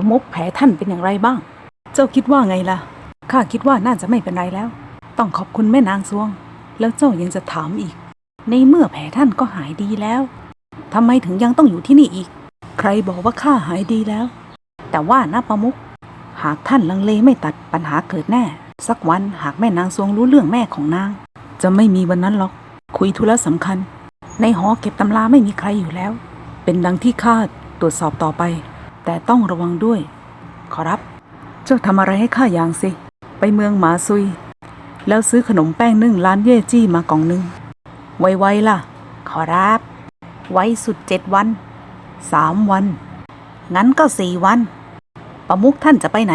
ประมุขแผลท่านเป็นอย่างไรบ้าง เจ้าคิดว่าไงล่ะ ข้าคิดว่าน่าจะไม่เป็นไรแล้ว ต้องขอบคุณแม่นางซวง แล้วเจ้ายังจะถามอีก ในเมื่อแผลท่านก็หายดีแล้วทำไมถึงยังต้องอยู่ที่นี่อีก ใครบอกว่าข้าหายดีแล้ว แต่ว่านะประมุขหากท่านลังเลไม่ตัดปัญหาเกิดแน่ สักวันหากแม่นางซวงรู้เรื่องแม่ของนาง จะไม่มีวันนั้นหรอก คุยธุระสำคัญ ในหอเก็บตำราไม่มีใครอยู่แล้ว เป็นดังที่คาดตรวจสอบต่อไป แต่ต้องระวังด้วย ขอรับ เจ้าทำอะไรให้ข้าอย่างสิ ไปเมืองหมาซุย แล้วซื้อขนมแป้งนึ่งร้านเย่จี้มากล่องหนึ่งไวๆล่ะ ขอรับ ไว้สุดเจ็ดวัน สามวัน งั้นก็สี่วัน ประมุขท่านจะไปไหน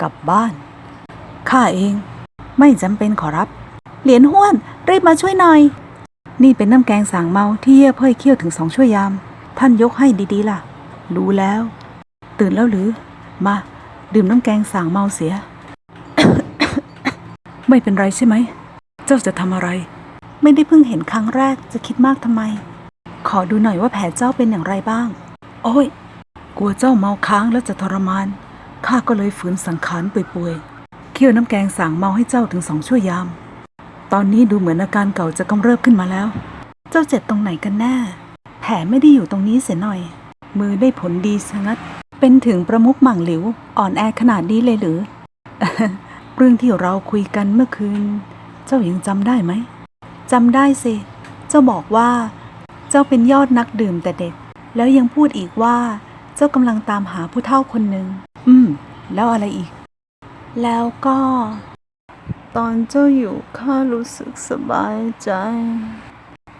กลับบ้าน ข้าเอง ไม่จำเป็นขอรับ เหรียญห้วน รีบมาช่วยหน่อย นี่เป็นน้ำแกงสางเมาที่เย่เพ่ยเคี่ยวถึงสองช่วยยาม ท่านยกให้ดีๆล่ะ รู้แล้ว ตื่นแล้วหรือ มา ดื่มน้ำแกงสางเมาเสีย ไม่เป็นไรใช่ไหม เจ้าจะทำอะไร ไม่ได้เพิ่งเห็นครั้งแรกจะคิดมากทำไม ขอดูหน่อยว่าแผลเจ้าเป็นอย่างไรบ้าง โอ้ย กลัวเจ้าเมาค้างแล้วจะทรมาน ข้าก็เลยฝืนสังขารป่วยๆ เคี่ยวน้ำแกงสางเมาให้เจ้าถึงสองชั่วยาม ตอนนี้ดูเหมือนอาการเก่าจะกำเริบขึ้นมาแล้ว เจ้าเจ็บตรงไหนกันแน่ แผลไม่ได้อยู่ตรงนี้เสียหน่อย มือได้ผลดีชะงัด เป็นถึงประมุขหมั่งหลิว อ่อนแอขนาดนี้เลยหรือ เรื่องที่เราคุยกันเมื่อคืน เจ้ายังจำได้ไหมจำได้สิ เจ้าบอกว่า เจ้าเป็นยอดนักดื่มแต่เด็ก แล้วยังพูดอีกว่า เจ้ากำลังตามหาผู้เฒ่าคนหนึ่ง อืม แล้วอะไรอีก แล้วก็ ตอนเจ้าอยู่ข้ารู้สึกสบายใจ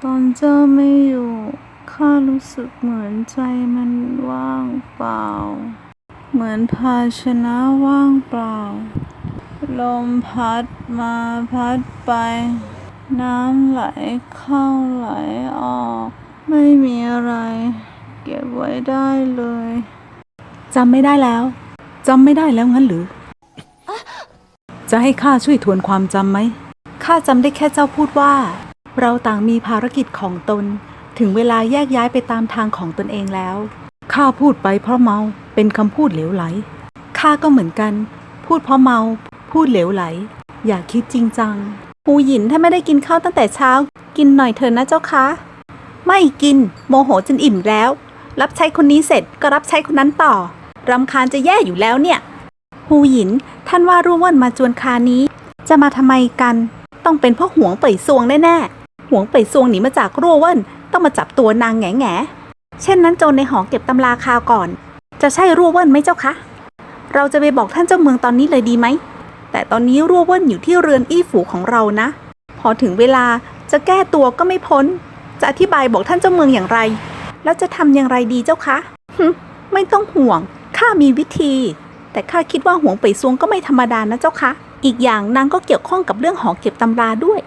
ตอนเจ้าไม่อยู่ ข้ารู้สึกเหมือนใจมันว่างเปล่า เหมือนภาชนะว่างเปล่า ลมพัดมาพัดไป น้ำไหลเข้าไหลออก ไม่มีอะไร เก็บไว้ได้เลยจำไม่ได้แล้วจำไม่ได้แล้วงั้นหรือ จะให้ข้าช่วยทวนความจำไหมข้าจำได้แค่เจ้าพูดว่า เราต่างมีภารกิจของตน ถึงเวลาแยกย้ายไปตามทางของตนเองแล้ว ข้าพูดไปเพราะเมา เป็นคำพูดเหลวไหล ข้าก็เหมือนกัน พูดเพราะเมา พูดเหลวไหล อย่าคิดจริงจัง ปูหยินถ้าไม่ได้กินข้าวตั้งแต่เช้า กินหน่อยเถอะนะเจ้าคะ ไม่กิน โมโหจนอิ่มแล้ว รับใช้คนนี้เสร็จก็รับใช้คนนั้นต่อ รำคาญจะแย่อยู่แล้วเนี่ยฮูหยิน ท่านว่าร่วว่นมาจวนคานี้ จะมาทำไมกัน ต้องเป็นเพราะหวงเป่ยซวงแน่ๆหวงเป่ยซวงหนีมาจากร่วเว่น ต้องมาจับตัวนางแง่แง่เช่นนั้นโจรในหอเก็บตำราคาวก่อน จะใช่รั่วเว่นไหมเจ้าคะ เราจะไปบอกท่านเจ้าเมืองตอนนี้เลยดีไหม แต่ตอนนี้รั่วเว่นอยู่ที่เรือนอี้ฝูของเรานะ พอถึงเวลาจะแก้ตัวก็ไม่พ้น จะอธิบายบอกท่านเจ้าเมืองอย่างไร แล้วจะทำอย่างไรดีเจ้าคะหึไม่ต้องห่วง ข้ามีวิธี แต่ข้าคิดว่าห่วงเป่ยซวงก็ไม่ธรรมดานะเจ้าคะ อีกอย่างนางก็เกี่ยวข้องกับเรื่องหอเก็บตำราด้วย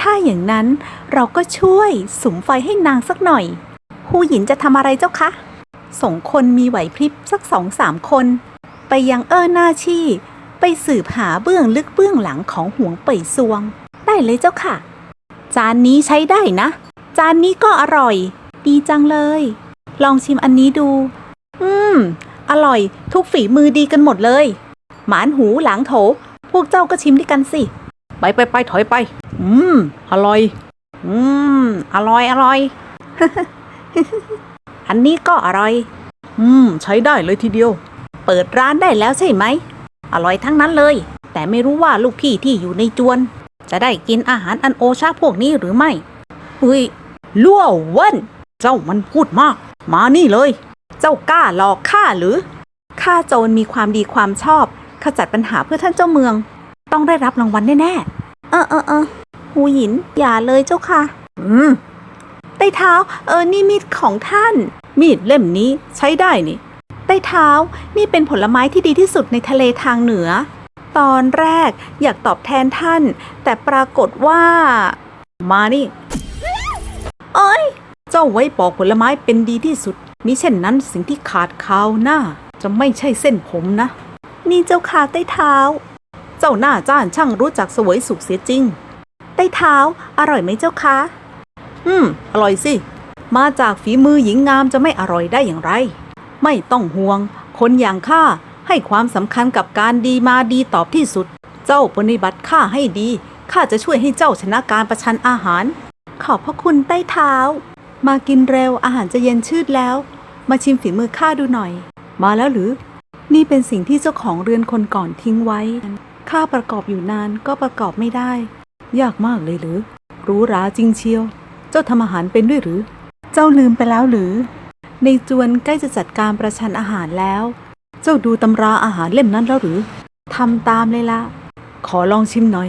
ถ้าอย่างนั้นเราก็ช่วยสุมไฟให้นางสักหน่อย หูหยินจะทำอะไรเจ้าคะส่งคนมีไหวพริบสักสองสามคน ไปยังเอ้อหน้าชี่ ไปสืบหาเบื้องลึกเบื้องหลังของห่วงเป่ยซวง ได้เลยเจ้าค่ะ จานนี้ใช้ได้นะ จานนี้ก็อร่อย ดีจังเลย ลองชิมอันนี้ดู อืม อร่อยทุกฝีมือดีกันหมดเลย หมานหูหลังโถ พวกเจ้าก็ชิมด้วยกันสิ ไปไปไปถอยไป อืม อร่อย อืม อร่อย อร่อย อันนี้ก็อร่อย อืม ใช้ได้เลยทีเดียว เปิดร้านได้แล้วใช่ไหม อร่อยทั้งนั้นเลย แต่ไม่รู้ว่าลูกพี่ที่อยู่ในจวน จะได้กินอาหารอันโอชาพวกนี้หรือไม่เฮ้ยล่วเว้น เจ้ามันพูดมาก มานี่เลย เจ้ากล้าหลอกข้าหรือ ข้าโจรมีความดีความชอบ ขจัดปัญหาเพื่อท่านเจ้าเมือง ต้องได้รับรางวัลแน่ๆ เออเออเออ หูหยินอย่าเลยเจ้าค่ะ อืมไต้เท้า เออนี่มีดของท่าน มีดเล่มนี้ใช้ได้นี่ไต้เท้านี่เป็นผลไม้ที่ดีที่สุดในทะเลทางเหนือ ตอนแรกอยากตอบแทนท่าน แต่ปรากฏว่า มานี่ เอ้ย เจ้าไว้ปอกผลไม้เป็นดีที่สุดมิเช่นนั้นสิ่งที่ขาดข่าวหน้า จะไม่ใช่เส้นผมนะ นี่เจ้าขาใต้เท้า เจ้าหน้าจ้านช่างรู้จักเสวยสุขเสียจริงใต้ เท้า อร่อยไหมเจ้าคะ อืม อร่อยสิ มาจากฝีมือหญิงงามจะไม่อร่อยได้อย่างไร ไม่ต้องห่วง คนอย่างข้าให้ความสำคัญกับการดีมาดีตอบที่สุด เจ้าปฏิบัติข้าให้ดี ข้าจะช่วยให้เจ้าชนะการประชันอาหาร ขอบพระคุณใต้เท้า มากินเร็วอาหารจะเย็นชืดแล้ว มาชิมฝีมือข้าดูหน่อย มาแล้วหรือ นี่เป็นสิ่งที่เจ้าของเรือนคนก่อนทิ้งไว้ ข้าประกอบอยู่นานก็ประกอบไม่ได้ ยากมากเลยหรือ รู้ราจริงเชียว เจ้าทำอาหารเป็นด้วยหรือ เจ้าลืมไปแล้วหรือ ในจวนใกล้จะจัดการประชันอาหารแล้ว เจ้าดูตำราอาหารเล่มนั้นแล้วหรือทำตามเลยละขอลองชิมหน่อย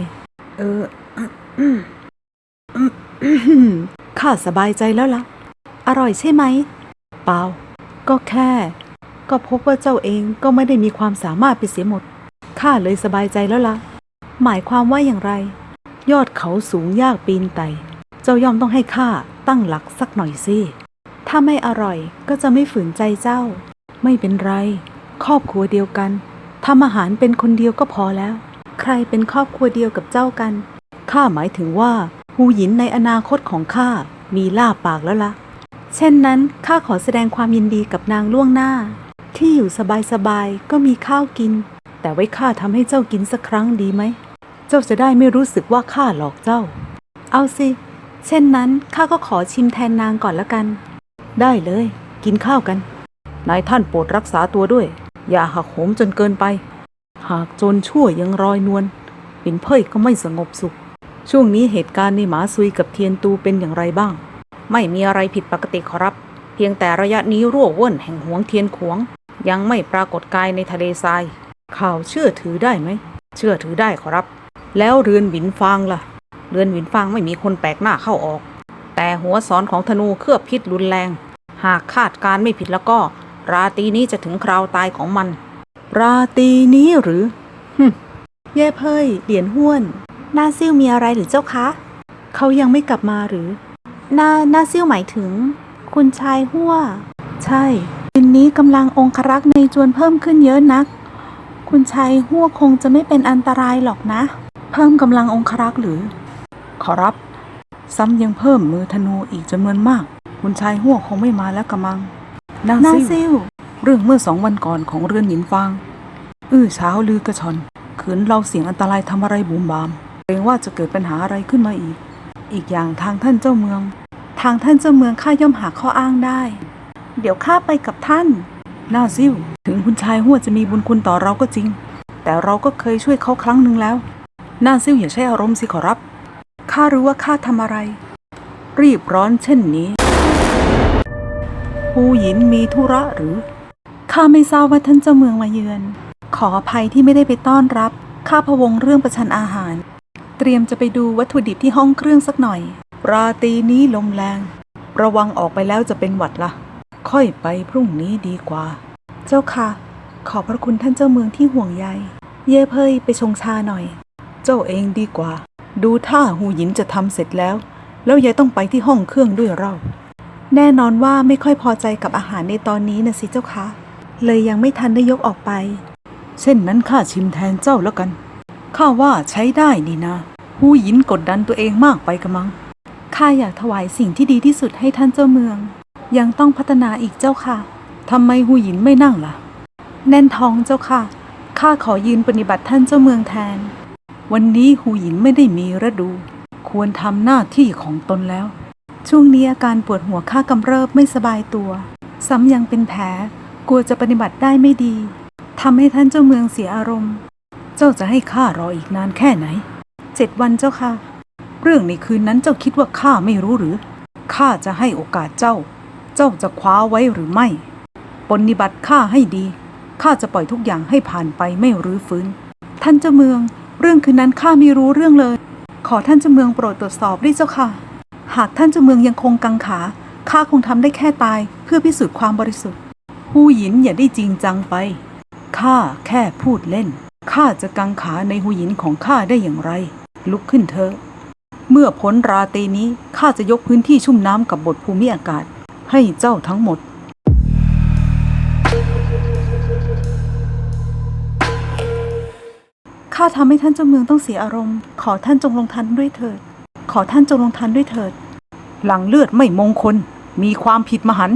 เออข้าสบายใจแล้วละ่ะ อร่อยใช่ไหม เปล่า ก็แค่ ก็พบว่าเจ้าเองก็ไม่ได้มีความสามารถไปเสียหมด ข้าเลยสบายใจแล้วละ่ะ หมายความว่าอย่างไร ยอดเขาสูงยากปีนไต่เจ้าย่อมต้องให้ข้าตั้งหลักสักหน่อยสิ ถ้าไม่อร่อยก็จะไม่ฝืนใจเจ้า ไม่เป็นไร ครอบครัวเดียวกันทำอาหารเป็นคนเดียวก็พอแล้ว ใครเป็นครอบครัวเดียวกับเจ้ากัน ข้าหมายถึงว่าหูหยินในอนาคตของข้ามีล่าปากแล้วละ่ะ เช่นนั้นข้าขอแสดงความยินดีกับนางล่วงหน้า ที่อยู่สบายๆก็มีข้าวกิน แต่ไว้ข้าทำให้เจ้ากินสักครั้งดีไหม เจ้าจะได้ไม่รู้สึกว่าข้าหลอกเจ้า เอาสิ เช่นนั้นข้าก็ขอชิมแทนนางก่อนละกัน ได้เลย กินข้าวกัน นายท่านโปรดรักษาตัวด้วย อย่าหักโหมจนเกินไป หากจรชั่วยังรอยนวลปิ่นเพ่ยก็ไม่สงบสุข ช่วงนี้เหตุการณ์ในหมาซุยกับเทียนตูเป็นอย่างไรบ้าง ไม่มีอะไรผิดปกติขอรับ เพียงแต่ระยะนี้รั่วว่นแห่งหวงเทียนขวง ยังไม่ปรากฏกายในทะเลทรายข่าวเชื่อถือได้ไหม เชื่อถือได้ขอรับ แล้วเรือนหวินฟางล่ะ เรือนหวินฟางไม่มีคนแปลกหน้าเข้าออก แต่หัวสอนของธนูเคลือบพิษรุนแรง หากคาดการไม่ผิดแล้วก็ ราตรีนี้จะถึงคราวตายของมัน ราตรีนี้หรือฮึมเย่เพยเหรียญห้วนหน้าซิ่วมีอะไรหรือเจ้าคะ เขายังไม่กลับมาหรือหน้าหน้าซิ่วหมายถึง คุณชายหัวใช่คืนนี้กำลังองครักษ์ในจวนเพิ่มขึ้นเยอะนัก คุณชายหัวคงจะไม่เป็นอันตรายหรอกนะ เพิ่มกำลังองครักษ์หรือ ขอรับ ซ้ำยังเพิ่มมือธนูอีกจำนวนมาก คุณชายหัวคงไม่มาแล้วกระมังหน้าหน้าซิ่ซิ่ววเรื่องเมื่อสองวันก่อนของเรือนหนินฟาง อื้อเช้าลือกระชอนขืนเราเสียงอันตรายทำอะไรบูมบามเกรงว่าจะเกิดปัญหาอะไรขึ้นมาอีก อีกอย่างทางท่านเจ้าเมือง ทางท่านเจ้าเมืองข้าย่อมหาข้ออ้างได้ เดี๋ยวข้าไปกับท่านหน้าซิ่วถึงคุณชายหัวจะมีบุญคุณต่อเราก็จริง แต่เราก็เคยช่วยเขาครั้งหนึ่งแล้วห น้าซิ่วอย่าใช้อารมณ์สิขอรับ ข้ารู้ว่าข้าทำอะไร รีบร้อนเช่นนี้ ผู้หญินมีธุระหรือ ข้าไม่ทราบว่าท่านเจ้าเมืองมาเยือน ขออภัยที่ไม่ได้ไปต้อนรับ ข้าพวงเรื่องประชันอาหาร เตรียมจะไปดูวัตถุดิบที่ห้องเครื่องสักหน่อย ราตรีนี้ลมแรง ระวังออกไปแล้วจะเป็นหวัดละ่ะ ค่อยไปพรุ่งนี้ดีกว่า เจ้าค่ะ ขอบพระคุณท่านเจ้าเมืองที่ห่วงใย เย่เพยไปชงชาหน่อย เจ้าเองดีกว่า ดูท่าหูหยินจะทำเสร็จแล้ว แล้วยายต้องไปที่ห้องเครื่องด้วยเราแน่นอนว่าไม่ค่อยพอใจกับอาหารในตอนนี้นะสิเจ้าคะเลยยังไม่ทันได้ยกออกไป เช่นนั้นข้าชิมแทนเจ้าแล้วกัน ข้าว่าใช้ได้นี่นะ หูหยินกดดันตัวเองมากไปกระมัง ข้าอยากถวายสิ่งที่ดีที่สุดให้ท่านเจ้าเมือง ยังต้องพัฒนาอีกเจ้าค่ะ ทำไมหูหยินไม่นั่งล่ะ แน่นท้องเจ้าค่ะ ข้าขอยืนปฏิบัติท่านเจ้าเมืองแทน วันนี้หูหยินไม่ได้มีฤดู ควรทำหน้าที่ของตนแล้ว ช่วงนี้อาการปวดหัวข้ากำเริบไม่สบายตัว ซ้ำยังเป็นแผล กลัวจะปฏิบัติได้ไม่ดีทำให้ท่านเจ้าเมืองเสียอารมณ์ เจ้าจะให้ข้ารออีกนานแค่ไหน เจ็ดวันเจ้าค่ะ เรื่องในคืนนั้นเจ้าคิดว่าข้าไม่รู้หรือ ข้าจะให้โอกาสเจ้า เจ้าจะคว้าไว้หรือไม่ ปฏิบัติข้าให้ดี ข้าจะปล่อยทุกอย่างให้ผ่านไปไม่รื้อฟื้น ท่านเจ้าเมือง เรื่องคืนนั้นข้าไม่รู้เรื่องเลย ขอท่านเจ้าเมืองโปรดตรวจสอบด้วยเจ้าค่ะ หากท่านเจ้าเมืองยังคงกังขาข้าคงทำได้แค่ตายเพื่อพิสูจน์ความบริสุทธิ์ผู้หญินอย่าได้จริงจังไปข้าแค่พูดเล่นข้าจะกังขาในหูหยินของข้าได้อย่างไร ลุกขึ้นเถอะเมื่อพ้นราตรีนี้ข้าจะยกพื้นที่ชุ่มน้ำกับบทภูมิอากาศ ให้เจ้าทั้งหมด ข้าทำให้ท่านเจ้าเมืองต้องเสียอารมณ์ ขอท่านจงลงทันด้วยเถิด ขอท่านจงลงทันด้วยเถิด หลังเลือดไม่มงคล มีความผิดมหัน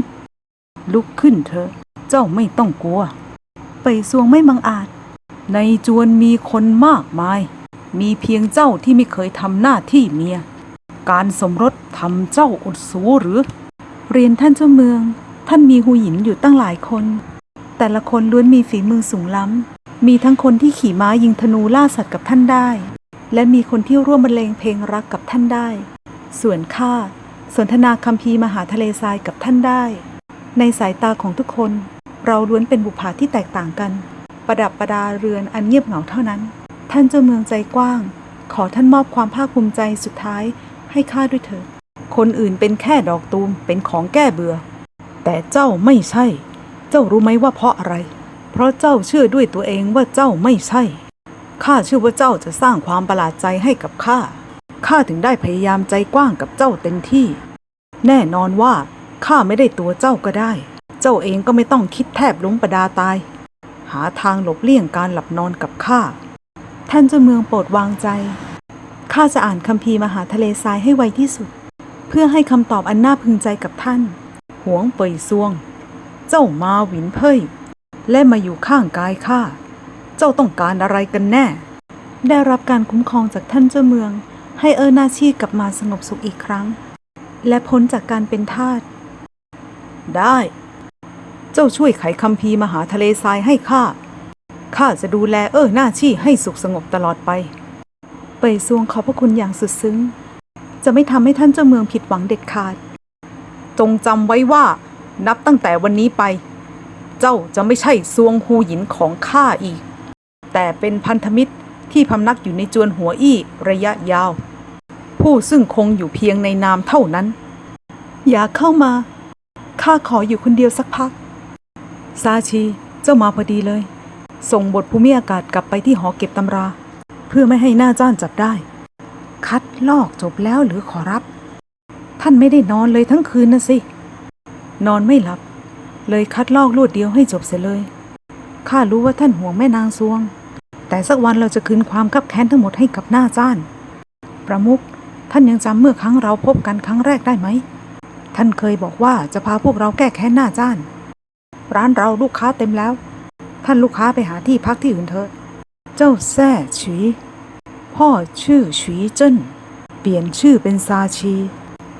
ลุกขึ้นเถอะ เจ้าไม่ต้องกลัว ไปซวงไม่บังอาจ ในจวนมีคนมากมาย มีเพียงเจ้าที่ไม่เคยทำหน้าที่เมีย การสมรสทำเจ้าอดสูหรือ เรียนท่านเจ้าเมือง ท่านมีหูหยินอยู่ตั้งหลายคน แต่ละคนล้วนมีฝีมือสูงล้ำ มีทั้งคนที่ขี่ม้ายิงธนูล่าสัตว์กับท่านได้ และมีคนที่ร่วมบรรเลงเพลงรักกับท่านได้ ส่วนข้าสนทนาคัมภีมหาทะเลทรายกับท่านได้ ในสายตาของทุกคน เราล้วนเป็นบุปผาที่แตกต่างกัน ประดับประดาเรือนอันเงียบเหงาเท่านั้น ท่านเจ้าเมืองใจกว้าง ขอท่านมอบความภาคภูมิใจสุดท้ายให้ข้าด้วยเถิดคนอื่นเป็นแค่ดอกตูมเป็นของแก้เบื่อ แต่เจ้าไม่ใช่ เจ้ารู้ไหมว่าเพราะอะไร เพราะเจ้าเชื่อด้วยตัวเองว่าเจ้าไม่ใช่ ข้าเชื่อว่าเจ้าจะสร้างความประหลาดใจให้กับข้า ข้าถึงได้พยายามใจกว้างกับเจ้าเต็มที่ แน่นอนว่าข้าไม่ได้ตัวเจ้าก็ได้ เจ้าเองก็ไม่ต้องคิดแทบล้มประดาตาย หาทางหลบเลี่ยงการหลับนอนกับข้า ท่านเจ้าเมืองโปรดวางใจ ข้าจะอ่านคัมภีร์มหาทะเลทรายให้ไวที่สุด เพื่อให้คำตอบอันน่าพึงใจกับท่าน หวงเปยซวง เจ้ามาหวินเพ่ย และมาอยู่ข้างกายข้า เจ้าต้องการอะไรกันแน่ ได้รับการคุ้มครองจากท่านเจ้าเมือง ให้เออนาชีกลับมาสงบสุขอีกครั้ง และพ้นจากการเป็นทาส ได้ เจ้าช่วยไขคัมภีร์มหาทะเลทรายให้ข้า ข้าจะดูแลเออหน้าชี่ให้สุขสงบตลอดไป เปยซวงขอบพระคุณอย่างสุดซึ้ง จะไม่ทำให้ท่านเจ้าเมืองผิดหวังเด็ดขาด จงจำไว้ว่านับตั้งแต่วันนี้ไป เจ้าจะไม่ใช่ซวงฮูหยินของข้าอีก แต่เป็นพันธมิตรที่พำนักอยู่ในจวนหัวอี้ระยะยาว ผู้ซึ่งคงอยู่เพียงในนามเท่านั้น อย่าเข้ามา ข้าขออยู่คนเดียวสักพัก ซาชีเจ้ามาพอดีเลย ส่งบทภูมิอากาศกลับไปที่หอเก็บตำรา เพื่อไม่ให้หน้าจ้านจับได้ คัดลอกจบแล้วหรือขอรับ ท่านไม่ได้นอนเลยทั้งคืนนะสิ นอนไม่หลับ เลยคัดลอกรวดเดียวให้จบเสียเลย ข้ารู้ว่าท่านห่วงแม่นางซวง แต่สักวันเราจะคืนความคับแค้นทั้งหมดให้กับหน้าจ้าน ประมุขท่านยังจำเมื่อครั้งเราพบกันครั้งแรกได้ไหม ท่านเคยบอกว่าจะพาพวกเราแก้แค้นหน้าจ้าน ร้านเราลูกค้าเต็มแล้ว ท่านลูกค้าไปหาที่พักที่อื่นเถอะ เจ้าแซ่ฉีพ่อชื่อฉีเจิ้น เปลี่ยนชื่อเป็นซาชี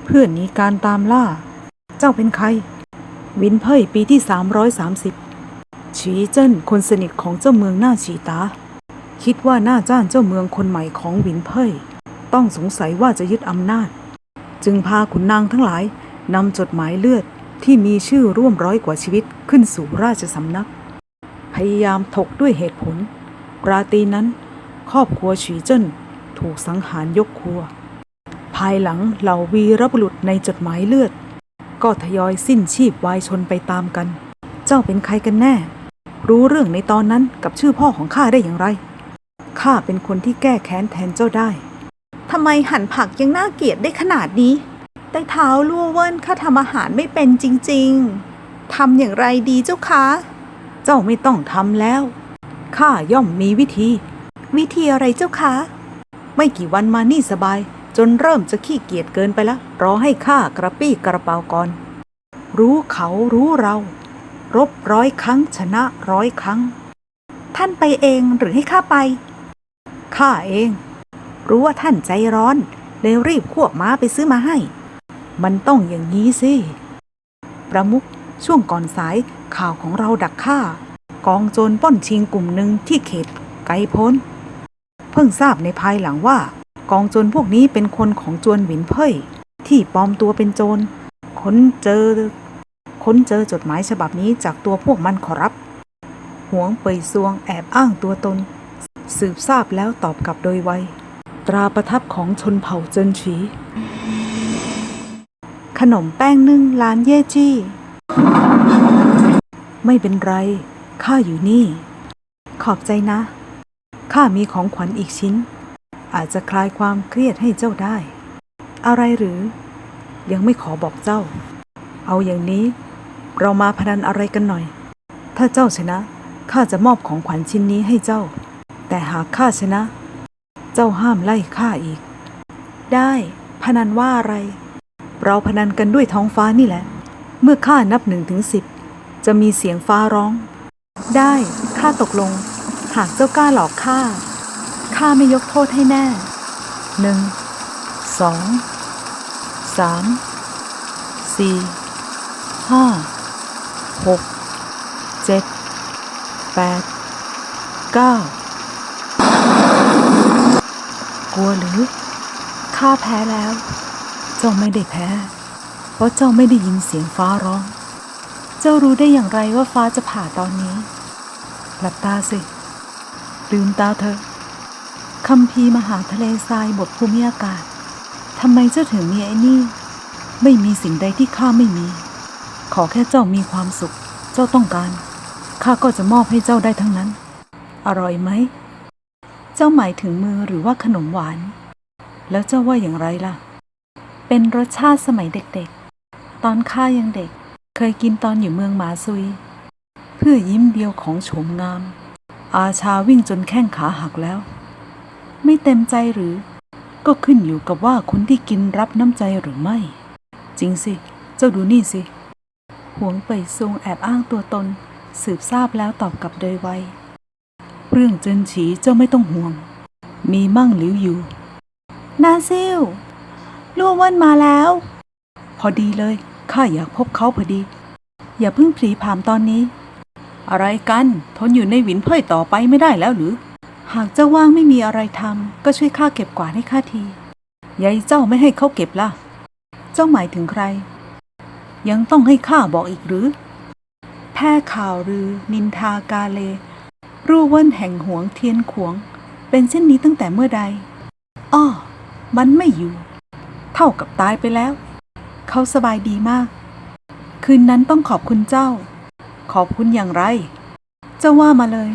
เพื่อหนีการตามล่า เจ้าเป็นใคร วินเพ่ยปีที่ 330 ฉีเจิ้นคนสนิทของเจ้าเมืองหน้าฉีตา คิดว่าหน้าจ้านเจ้าเมืองคนใหม่ของวินเพ่ยต้องสงสัยว่าจะยึดอำนาจ จึงพาขุนนางทั้งหลายนำจดหมายเลือดที่มีชื่อร่วมร้อยกว่าชีวิตขึ้นสู่ราชสำนัก พยายามถกด้วยเหตุผล ราตรีนั้น ครอบครัวฉีเจิ้นถูกสังหารยกครัว ภายหลังเหล่าวีรบุรุษในจดหมายเลือด ก็ทยอยสิ้นชีพวายชนไปตามกัน เจ้าเป็นใครกันแน่ รู้เรื่องในตอนนั้นกับชื่อพ่อของข้าได้อย่างไร ข้าเป็นคนที่แก้แค้นแทนเจ้าได้ ทำไมหั่นผักยังน่าเกลียดได้ขนาดนี้ แต่เท้าลั่วเวินข้าทำอาหารไม่เป็นจริงๆ ทำอย่างไรดีเจ้าคะ เจ้าไม่ต้องทำแล้ว ข้าย่อมมีวิธี วิธีอะไรเจ้าคะ ไม่กี่วันมานี่สบาย จนเริ่มจะขี้เกียจเกินไปแล้วรอให้ข้ากระปี้กระเป๋าก่อน รู้เขารู้เรา รบร้อยครั้งชนะร้อยครั้ง ท่านไปเองหรือให้ข้าไป ข้าเอง รู้ว่าท่านใจร้อนเลยรีบควบม้าไปซื้อมาให้ มันต้องอย่างนี้สิ ประมุขช่วงก่อนสายข่าวของเราดักฆ่า กองโจรป้นชิงกลุ่มหนึ่งที่เขตไกพ้น เพิ่งทราบในภายหลังว่า กองโจรพวกนี้เป็นคนของจวนหวินเพ่ยที่ปลอมตัวเป็นโจรค้นเจอ ค้นเจอจดหมายฉบับนี้จากตัวพวกมันขอรับ หวงเปยซวงแอบอ้างตัวตน สืบทราบแล้วตอบกลับโดยไว ตราประทับของชนเผ่าเจินฉี ขนมแป้งนึ่งร้านเย่จี้ ไม่เป็นไร ข้าอยู่นี่ ขอบใจนะ ข้ามีของขวัญอีกชิ้น อาจจะคลายความเครียดให้เจ้าได้ อะไรหรือ ยังไม่ขอบอกเจ้า เอาอย่างนี้ เรามาพนันอะไรกันหน่อย ถ้าเจ้าชนะข้าจะมอบของขวัญชิ้นนี้ให้เจ้า แต่หากข้าชนะ เจ้าห้ามไล่ข้าอีก ได้พนันว่าอะไร เราพนันกันด้วยท้องฟ้านี่แหละ เมื่อข้านับหนึ่งถึงสิบจะมีเสียงฟ้าร้อง ได้ข้าตกลง หากเจ้ากล้าหลอกข้า ข้าไม่ยกโทษให้แน่หนึ่งสองสามสี่ห้าหกเจ็ดแปดเก้ากลัวหรือข้าแพ้แล้ว เจ้าไม่ได้แพ้ เพราะเจ้าไม่ได้ยินเสียงฟ้าร้อง เจ้ารู้ได้อย่างไรว่าฟ้าจะผ่าตอนนี้ หลับตาสิ ลืมตาเถอะ คัมภีมหาทะเลทรายบทภูมิอากาศทำไมเจ้าถึงมีไอ้นี่ ไม่มีสิ่งใดที่ข้าไม่มี ขอแค่เจ้ามีความสุข เจ้าต้องการ ข้าก็จะมอบให้เจ้าได้ทั้งนั้น อร่อยไหม เจ้าหมายถึงมือหรือว่าขนมหวาน แล้วเจ้าว่าอย่างไรล่ะ เป็นรสชาติสมัยเด็กๆ ตอนข้ายังเด็ก เคยกินตอนอยู่เมืองหมาซุย เพื่อยิ้มเดียวของโฉมงาม อาชาวิ่งจนแข้งขาหักแล้ว ไม่เต็มใจหรือ ก็ขึ้นอยู่กับว่าคนที่กินรับน้ำใจหรือไม่ จริงสิ เจ้าดูนี่สิ หวงเป่ยซงแอบอ้างตัวตน สืบทราบแล้วตอบกลับโดยไว เรื่องเจินฉีเจ้าไม่ต้องห่วง มีมั่งหลิวอยู่ นาซิลลู่เว่นมาแล้ว พอดีเลย ข้าอยากพบเขาพอดี อย่าเพิ่งผลีผามตอนนี้ อะไรกัน ทนอยู่ในหวินเพ่ยต่อไปไม่ได้แล้วหรือ หากเจ้าว่างไม่มีอะไรทำก็ช่วยข้าเก็บกวาดให้ข้าทียายเจ้าไม่ให้เขาเก็บล่ะ เจ้าหมายถึงใคร ยังต้องให้ข้าบอกอีกหรือ แพร่ข่าวลือ นินทากาเล รูเว่นแห่งหวงเทียนขวง เป็นเช่นนี้ตั้งแต่เมื่อใด อ้อ มันไม่อยู่ เท่ากับตายไปแล้ว เขาสบายดีมาก คืนนั้นต้องขอบคุณเจ้า ขอบคุณอย่างไร เจ้าว่ามาเลย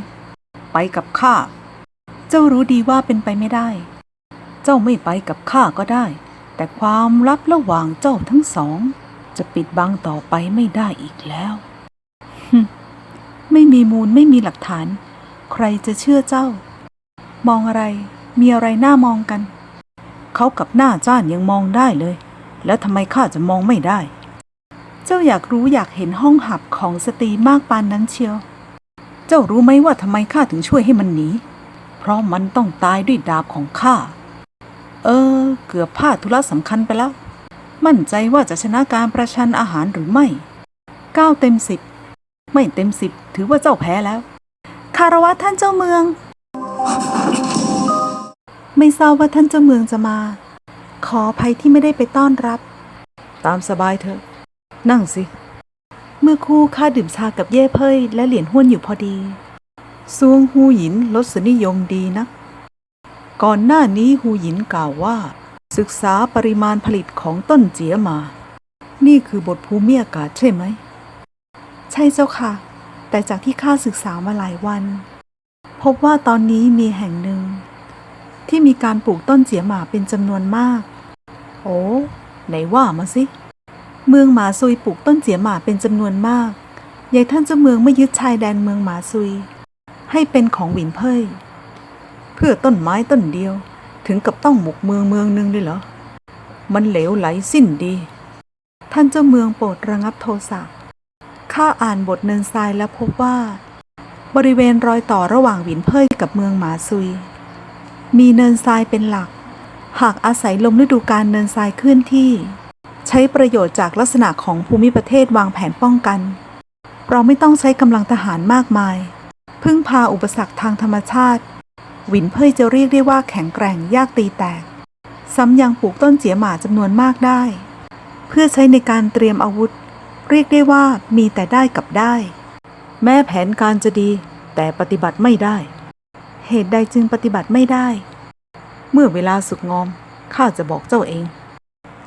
ไปกับข้า เจ้ารู้ดีว่าเป็นไปไม่ได้ เจ้าไม่ไปกับข้าก็ได้ แต่ความลับระหว่างเจ้าทั้งสอง จะปิดบังต่อไปไม่ได้อีกแล้วไม่มีมูลไม่มีหลักฐาน ใครจะเชื่อเจ้า มองอะไร มีอะไรน่ามองกัน เขากับหน้าจ้านยังมองได้เลย แล้วทำไมข้าจะมองไม่ได้ เจ้าอยากรู้อยากเห็นห้องหับของสตรีมากปานนั้นเชียว เจ้ารู้ไหมว่าทำไมข้าถึงช่วยให้มันหนี เพราะมันต้องตายด้วยดาบของข้า เออ เกือบพลาดธุระสำคัญไปแล้ว มั่นใจว่าจะชนะการประชันอาหารหรือไม่เก้าเต็มสิบไม่เต็มสิบถือว่าเจ้าแพ้แล้ว คารวะท่านเจ้าเมือง ไม่ทราบว่าท่านเจ้าเมืองจะมา ขออภัยที่ไม่ได้ไปต้อนรับ ตามสบายเถอะ นั่งสิ เมื่อคู่ข้าดื่มชากับเย่เพ่ยและเหรียญหุ้นอยู่พอดี ซวงฮูหยินลสนิยมดีนะก่อนหน้านี้ฮูหยินกล่าวว่า ศึกษาปริมาณผลิตของต้นเจียมา นี่คือบทภูมิอากาศใช่ไหม ใช่เจ้าค่ะ แต่จากที่ข้าศึกษามาหลายวัน พบว่าตอนนี้มีแห่งหนึ่ง ที่มีการปลูกต้นเจียหมาเป็นจำนวนมาก โอ้ไหนว่ามาสิ เมืองหมาซุยปลูกต้นเจียหมาเป็นจำนวนมากยายท่านเจ้าเมืองไม่ยึดชายแดนเมืองหมาซุย ให้เป็นของหวินเพ่ยเพื่อต้นไม้ต้นเดียว ถึงกับต้องหมกเมืองเมืองหนึ่งเลยเหรอ มันเหลวไหลสิ้นดี ท่านเจ้าเมืองโปรดระงับโทสะข้าอ่านบทเนินทรายแล้วพบว่า บริเวณรอยต่อระหว่างหวินเพ่ยกับเมืองหมาซุย มีเนินทรายเป็นหลัก หากอาศัยลมฤดูกาลเนินทรายเคลื่อนที่ ใช้ประโยชน์จากลักษณะของภูมิประเทศวางแผนป้องกัน เราไม่ต้องใช้กำลังทหารมากมาย พึ่งพาอุปสรรคทางธรรมชาติหวินเพ่ยจะเรียกได้ว่าแข็งแกร่งยากตีแตก ซ้ำยังปลูกต้นเจียหมาจำนวนมากได้ เพื่อใช้ในการเตรียมอาวุธ เรียกได้ว่ามีแต่ได้กับได้ แม้แผนการจะดี แต่ปฏิบัติไม่ได้ เหตุใดจึงปฏิบัติไม่ได้ เมื่อเวลาสุกงอมข้าจะบอกเจ้าเอง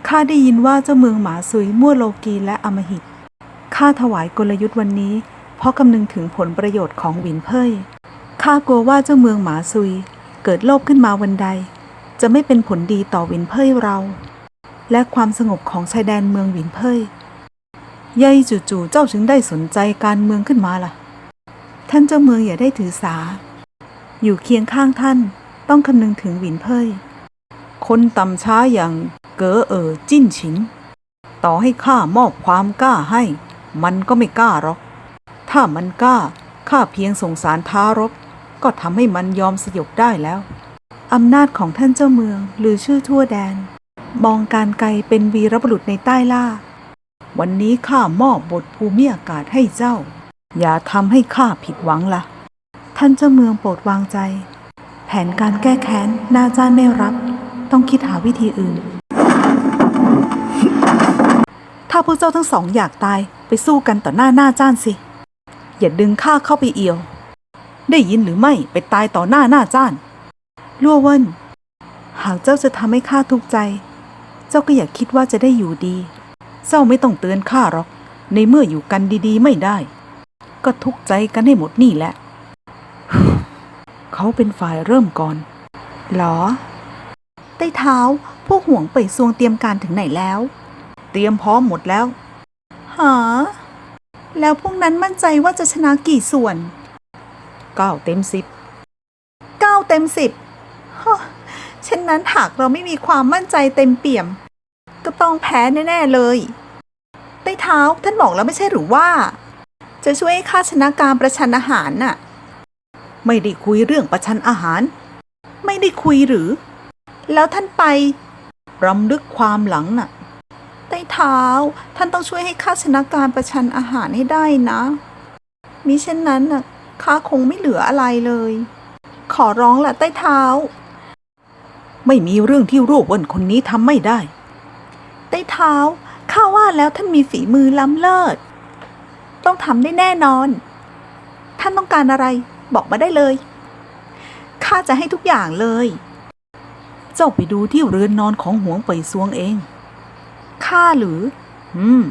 ข้าได้ยินว่าเจ้าเมืองหมาซุยมั่วโลกีและอมหิตข้าถวายกลยุทธ์วันนี้ เพราะคำนึงถึงผลประโยชน์ของหวินเพ่ยข้ากลัวว่าเจ้าเมืองหมาซุย เกิดโลภขึ้นมาวันใด จะไม่เป็นผลดีต่อหวินเพ่ยเรา และความสงบของชายแดนเมืองหวินเพ่ยยายจู่ๆเจ้าถึงได้สนใจการเมืองขึ้นมาล่ะ ท่านเจ้าเมืองอย่าได้ถือสา อยู่เคียงข้างท่านต้องคำนึงถึงหวินเพ่ยคนต่ำช้าอย่างเก๋อเอ๋อจิ้นฉิงต่อให้ข้ามอบความกล้าให้ มันก็ไม่กล้าหรอก ถ้ามันกล้าข้าเพียงสงสารท้ารบ ก็ทำให้มันยอมสยบได้แล้วอำนาจของท่านเจ้าเมืองหรือชื่อทั่วแดน มองการไกลเป็นวีรบุรุษในใต้ล่า วันนี้ข้ามอบบทภูมิอากาศให้เจ้า อย่าทำให้ข้าผิดหวังละท่านเจ้าเมืองโปรดวางใจ แผนการแก้แค้นหน้าจ้านไม่รับ ต้องคิดหาวิธีอื่น ถ้าพวกเจ้าทั้งสองอยากตายไปสู้กันต่อหน้าหน้าจ้านสิ อย่าดึงข้าเข้าไปเอี่ยว ได้ยินหรือไม่ไปตายต่อหน้าหน้าจ้านลั่วเวินหากเจ้าจะทำให้ข้าทุกข์ใจ เจ้าก็อย่าคิดว่าจะได้อยู่ดี เจ้าไม่ต้องเตือนข้าหรอก ในเมื่ออยู่กันดีๆ ไม่ได้ ก็ทุกข์ใจกันให้หมดนี่แหละ เขาเป็นฝ่ายเริ่มก่อน หรอ ใต้เท้าพวกห่วงเป่ยซวงเตรียมการถึงไหนแล้ว เตรียมพร้อมหมดแล้ว หา แล้วพวกนั้นมั่นใจว่าจะชนะกี่ส่วนเก้าเต็มสิบเก้าเต็มสิบฮะเช่นนั้นหากเราไม่มีความมั่นใจเต็มเปี่ยม ก็ต้องแพ้แน่ ๆ เลยใต้เท้าท่านบอกแล้วไม่ใช่หรือว่า จะช่วยให้ข้าชนะการประชันอาหารน่ะ ไม่ได้คุยเรื่องประชันอาหาร ไม่ได้คุยหรือ แล้วท่านไปรำลึกความหลังน่ะ ใต้เท้า ท่านต้องช่วยให้ข้าชนะการประชันอาหารให้ได้นะ มิเช่นนั้นน่ะข้าคงไม่เหลืออะไรเลย ขอร้องละใต้เท้า ไม่มีเรื่องที่รูปวันคนนี้ทำไม่ได้ ใต้เท้าข้าว่าแล้วท่านมีฝีมือล้ำเลิศ ต้องทำได้แน่นอน ท่านต้องการอะไร บอกมาได้เลย ข้าจะให้ทุกอย่างเลย เจ้าไปดูที่เรือนนอนของหวงเป่ยซวงเอง ข้าหรือ อืม